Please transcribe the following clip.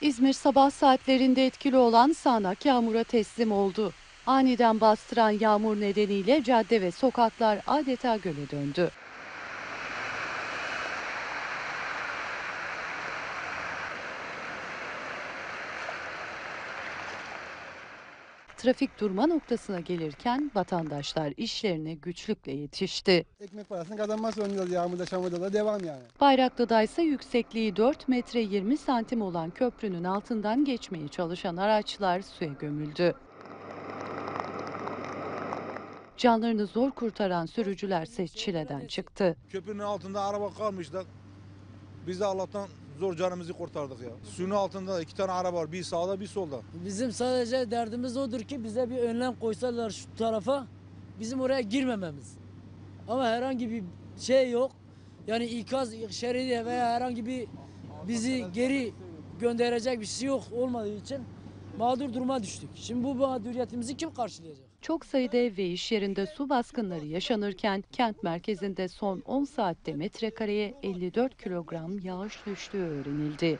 İzmir sabah saatlerinde etkili olan sağanak yağmura teslim oldu. Aniden bastıran yağmur nedeniyle cadde ve sokaklar adeta göle döndü. Trafik durma noktasına gelirken vatandaşlar işlerine güçlükle yetişti. Ekmek parasını kazanmak zorundayız yağmurda çamurda da devam yani. Bayraklı'da ise yüksekliği 4 metre 20 santim olan köprünün altından geçmeye çalışan araçlar suya gömüldü. Canlarını zor kurtaran sürücüler ise çileden çıktı. Köprünün altında araba kalmıştı. Biz de Allah'tan zor canımızı kurtardık ya. Suyun altında iki tane araba var. Bir sağda bir solda. Bizim sadece derdimiz odur ki bize bir önlem koysalar şu tarafa bizim oraya girmememiz. Ama herhangi bir şey yok. Yani ikaz şeridi veya herhangi bir bizi geri gönderecek bir şey yok olmadığı için mağdur duruma düştük. Şimdi bu mağduriyetimizi kim karşılayacak? Çok sayıda ev ve iş yerinde su baskınları yaşanırken kent merkezinde son 10 saatte metrekareye 54 kilogram yağış düştüğü öğrenildi.